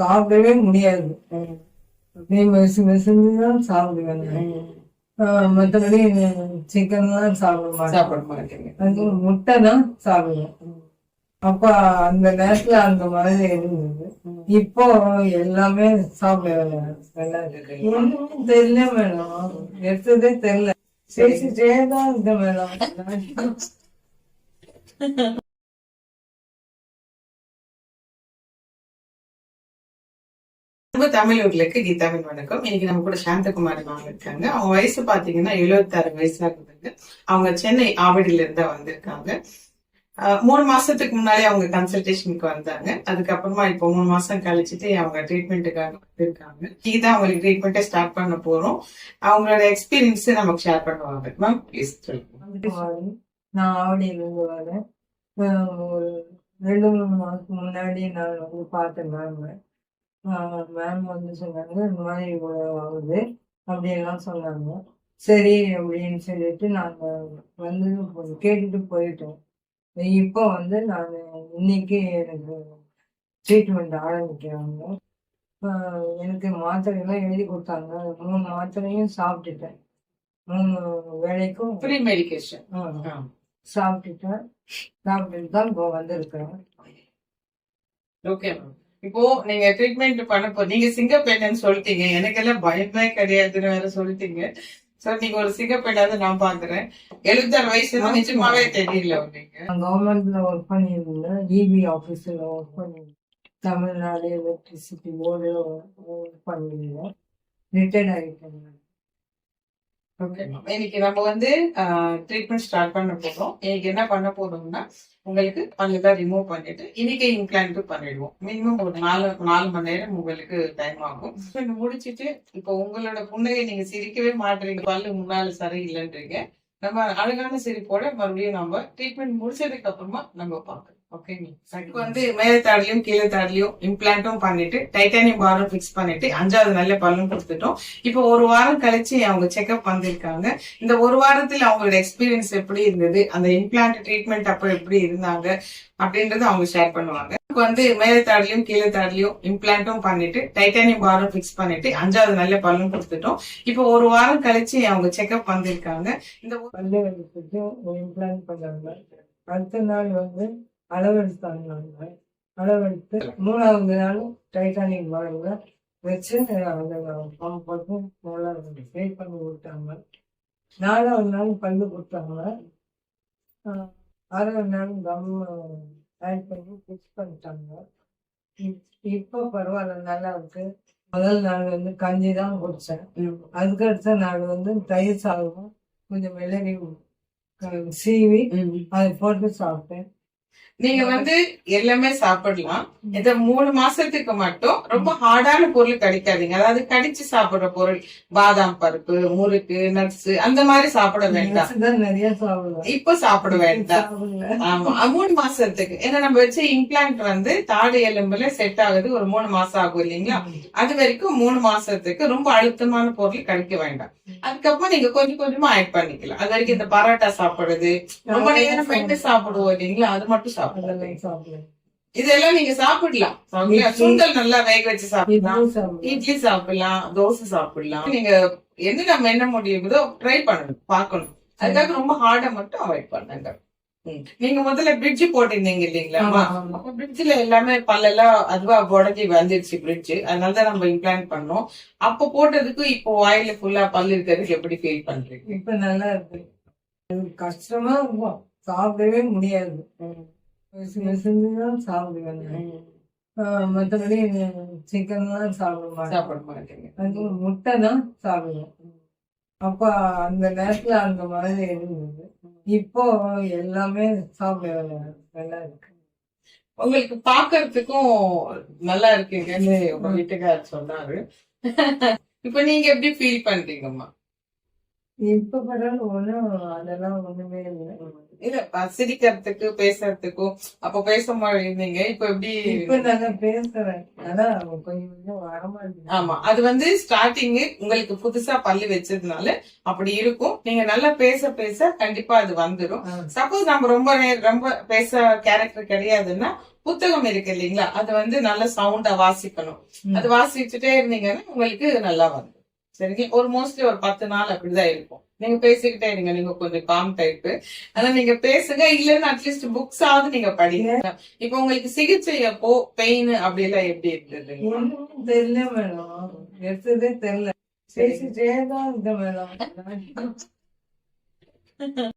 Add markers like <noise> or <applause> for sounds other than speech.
சாப்பிடவே முடியாது. அப்படியே மெசு மெசுன்னு தான் சாப்பிடுவேன் ஆஹ் மத்தபடி சிக்கன்லாம் சாப்பிட மாட்டேன். சாப்பிட மாட்டீங்க. அது முட்டை தான் சாப்பிடுவேன். அப்ப அந்த நேரத்துல அந்த மாதிரி இருந்தது. இப்போ எல்லாமே சாப்பிட ஒண்ணும் தெரியல மேடம். எடுத்ததே தெரியல. பேசிட்டே தான் இருந்த மேடம். நம்ம தமிழர்களுக்கு கீதாவின் வணக்கம். இன்னைக்கு நம்ம கூட சாந்தகுமாரி மேம் இருக்காங்க. அவங்க வயசு பாத்தீங்கன்னா எழுபத்தாறு வயசா ஆகுதுங்க அவங்க சென்னை ஆவடியில இருந்தா வந்திருக்காங்க. மூணு மாசத்துக்கு முன்னாடி அவங்க கன்சல்டேஷனுக்கு வந்தாங்க. அதுக்கப்புறமா இப்போ மூணு மாசம் கழிச்சுட்டு அவங்க ட்ரீட்மெண்ட்டுக்காக வந்திருக்காங்க கீதா அவங்களுக்கு ட்ரீட்மெண்ட்டை ஸ்டார்ட் பண்ண போறோம். அவங்களோட எக்ஸ்பீரியன்ஸ் நமக்கு ஷேர் பண்ணுவாங்க. மேம் ப்ளீஸ் சொல்லுங்க. நான் ஆவடியில இருந்து வரேன். ஆஹ் ஒரு ரெண்டு மூணு மாசத்துக்கு முன்னாடி நான் வந்து பார்த்தேன் மேம். மேம் வந்து சொன்னாங்க இந்த மாதிரி இவ்வளவு ஆகுது அப்படியெல்லாம் சொன்னாங்க. சரி அப்படின்னு சொல்லிட்டு நாங்க வந்து கேட்டுட்டு போயிட்டோம். இப்போ வந்து நான் இன்னைக்கு எனக்கு ட்ரீட்மெண்ட் ஆரம்பிக்கிறாங்க. எனக்கு மாத்திரையெல்லாம் எழுதி கொடுத்தாங்க. மூணு மாத்திரையும் சாப்பிட்டுட்டேன். மூணு வேளைக்கும் ஃப்ரீ மெடிக்கேஷன் சாப்பிட்டுட்டேன். சாப்பிட்டுட்டு தான் இப்போ வந்திருக்கிறேன். ஓகே மேம் இப்போ நீங்க ட்ரீட்மெண்ட் பண்ண போ நீங்க சிங்கப்பெண்ணு சொல்லிட்டீங்க. எனக்கெல்லாம் பயமே கிடையாதுன்னு வேற சொல்லிட்டீங்க. சோ நீங்க ஒரு சிங்கப்பெண்ணாவது நான் பாக்குறேன். எழுபத்தாறு வயசு நிஜமாவே தெரியல நீங்க கவர்மெண்ட்ல ஒர்க் பண்ணியிருந்தேன். இபி ஆபீஸ்ல ஒர்க் பண்ணியிருந்தேன் தமிழ்நாடு எலக்ட்ரிசிட்டி போர்டு ஒர்க் பண்ணியிருந்தேன். ரிட்டையர்ட் ஆகிட்டேன் இன்னைக்கு நம்ம வந்து ட்ரீட்மெண்ட் ஸ்டார்ட் பண்ண போறோம். இன்னைக்கு என்ன பண்ண போறோம்னா உங்களுக்கு பல்லெல்லாம் ரிமூவ் பண்ணிட்டு இன்னைக்கு இம்ப்ளான்ட் பண்ணிடுவோம். மினிமம் ஒரு நாலு நாலு மணி நேரம் உங்களுக்கு டைம் ஆகும். முடிச்சிட்டு இப்போ உங்களோட புண்ணையை நீங்க சிரிக்கவே மாட்டீங்க பல்லு முன்னால சரியில்லைன்றீங்க நம்ம அழகான சிரிப்போட மறுபடியும் நம்ம ட்ரீட்மெண்ட் முடிச்சதுக்கு அப்புறமா நம்ம பார்க்கலாம். ஓகேங்களா இப்போ வந்து மேல தாடிலையும் கீழே தாடிலையும் இம்ப்ளான்ட்டும் பண்ணிட்டு டைட்டானியம் பாரும் ஃபிக்ஸ் பண்ணிட்டு அஞ்சாவது நல்ல பல்லும் கொடுத்துட்டோம். இப்போ ஒரு வாரம் கழிச்சு அவங்க செக்அப் வந்திருக்காங்க இந்த ஒரு வாரத்துல அவங்களோட எக்ஸ்பீரியன்ஸ் எப்படி இருந்தது? அந்த இம்ப்ளான்ட் ட்ரீட்மெண்ட் அப்போ எப்படி இருந்தாங்க? அப்படின்றத அவங்க ஷேர் பண்ணுவாங்க. வந்து மேல தாடிலையும் கீழே தாடிலையும் இம்ப்ளான்ட்டும் பண்ணிட்டு டைட்டானியம் பாரும் ஃபிக்ஸ் பண்ணிட்டு அஞ்சாவது நல்ல பல்லும் கொடுத்துட்டோம். இப்போ ஒரு வாரம் கழிச்சு அவங்க செக்அப் வந்திருக்காங்க இந்த ஒரு- பல்லு எடுத்துட்டு இம்ப்ளான்ட் பண்ணாங்க. அடுத்த நாள் வந்து அளவெடுத்தாங்க அளவெடுத்து மூணாவது நாள் டைட்டானிக் பாருங்க வச்சு அதை பம்ப் போட்டு நல்லா பே பண்ணி கொடுத்தாங்க. நாலாவது நாள் பல்லு கொடுத்தாங்க. ஆறாவது நாள் கம் ஆட் பண்ணி ஃபிக்ஸ் பண்ணிட்டாங்க. இப்- இப்போ பரவாயில்ல நல்லா இருக்கு. முதல் நாள் வந்து கஞ்சி தான் குடிச்சேன். அதுக்கு அடுத்த நாள் வந்து தயிர் சாதம் கொஞ்சம் மிளகி சீவி அதை போட்டு சாப்பிட்டேன். நீங்க வந்து எல்லாமே சாப்பிடலாம். இந்த மூணு மாசத்துக்கு மட்டும் ரொம்ப ஹார்டான பொருள் கிடைக்காதீங்க. அதாவது கடிச்சு சாப்பிடுற பொருள் பாதாம் பருப்பு முறுக்கு நட்ஸ் அந்த மாதிரி சாப்பிட வேண்டாம். இப்ப சாப்பிட வேண்டாம். ஆமா மூணு மாசத்துக்கு. ஏன்னா நம்ம வச்ச இம்ப்ளான்ட் வந்து தாடு எலும்புல செட் ஆகுது. ஒரு மூணு மாசம் ஆகும் இல்லைங்களா? அது வரைக்கும் மூணு மாசத்துக்கு ரொம்ப அழுத்தமான பொருள் கிடைக்க வேண்டாம். அதுக்கப்புறம் நீங்க கொஞ்சம் கொஞ்சமா ஆட் பண்ணிக்கலாம். அது வரைக்கும் இந்த பரோட்டா சாப்பிடுறது ரொம்ப நேரம் சாப்பிடுவோம் இல்லைங்களா? அது மட்டும் சாப்பிடுறது இதெல்லாம் நீங்க சாப்பிடலாம். சுண்டல் நல்லா வேக வச்சு சாப்பிடலாம். இட்லி சாப்பிடலாம். தோசை சாப்பிடலாம். நீங்க என்ன நம்ம என்ன முடியுதோ ட்ரை பண்ணணும் பார்க்கணும். அதுக்காக ரொம்ப ஹார்டா மட்டும் அவாய்ட் பண்ணுங்க. நீங்க முதல்ல பிரிட்ஜ் போட்டிருந்தீங்க இல்லைங்களா? பிரிட்ஜ்ல எல்லாமே பல்லெல்லாம் அதுவா உடஞ்சி வந்துருச்சு பிரிட்ஜ் அதனாலதான் நம்ம இம்ப்ளான்ட் பண்ணோம். அப்ப போட்டதுக்கு இப்போ வாயில ஃபுல்லா பல்லு இருக்கிறதுக்கு எப்படி ஃபீல் பண்றீங்க? இப்ப நல்லா இருக்கு. கஷ்டமா சாப்பிடவே முடியாது. சாப்பிடுவேன். ஆஹ் மத்தபடி சிக்கன்லாம் சாப்பிட மாட்டேன் சாப்பிட மாட்டீங்க. அது முட்டை தான் சாப்பிடுவேன் அப்ப அந்த நேரத்துல அந்த மாதிரி இருந்தது. இப்போ எல்லாமே சாப்பிட நல்லா இருக்கு. உங்களுக்கு பாக்குறதுக்கும் நல்லா இருக்கீங்கன்னு உங்க வீட்டுக்காரர் சொன்னாரு. இப்ப நீங்க எப்படி ஃபீல் பண்றீங்கம்மா? இப்ப ஒண்ணும் அதெல்லாம் ஒண்ணுமே இல்லை. சிரிக்கிறதுக்கு பேசுறதுக்கும் அப்ப பேச இருந்தீங்க இப்ப எப்படி இப்ப நல்லா பேசுறேன். ஆனா கொஞ்சம் கொஞ்சம் ஆமா அது வந்து ஸ்டார்டிங் உங்களுக்கு புதுசா பல்லு வச்சதுனால அப்படி இருக்கும். நீங்க நல்லா பேச பேச கண்டிப்பா அது வந்துடும். சப்போஸ் நம்ம ரொம்ப ரொம்ப பேச கேரக்டர் கிடையாதுன்னா புத்தகம் இருக்கு இல்லைங்களா? அது வந்து நல்ல சவுண்டா வாசிக்கணும். அது வாசிச்சுட்டே இருந்தீங்கன்னா உங்களுக்கு நல்லா வரும் சரிங்க ஒரு மோஸ்ட்லி ஒரு பத்து நாள் அப்படிதான் இருக்கும். நீங்க பேசிக்கிட்டே இருங்க. நீங்க கொஞ்சம் காம் டைப் ஆனா நீங்க பேசுங்க. இல்லைன்னா அட்லீஸ்ட் புக்ஸ் ஆவது நீங்க படிங்க. இப்ப உங்களுக்கு சிகிச்சை அப்போ பெயின் அப்படி எல்லாம் எப்படி இருந்தது தெரியல மேடம் எடுத்ததே தெரியல. பேசிட்டே தான் இருந்தேன் மேடம் <laughs>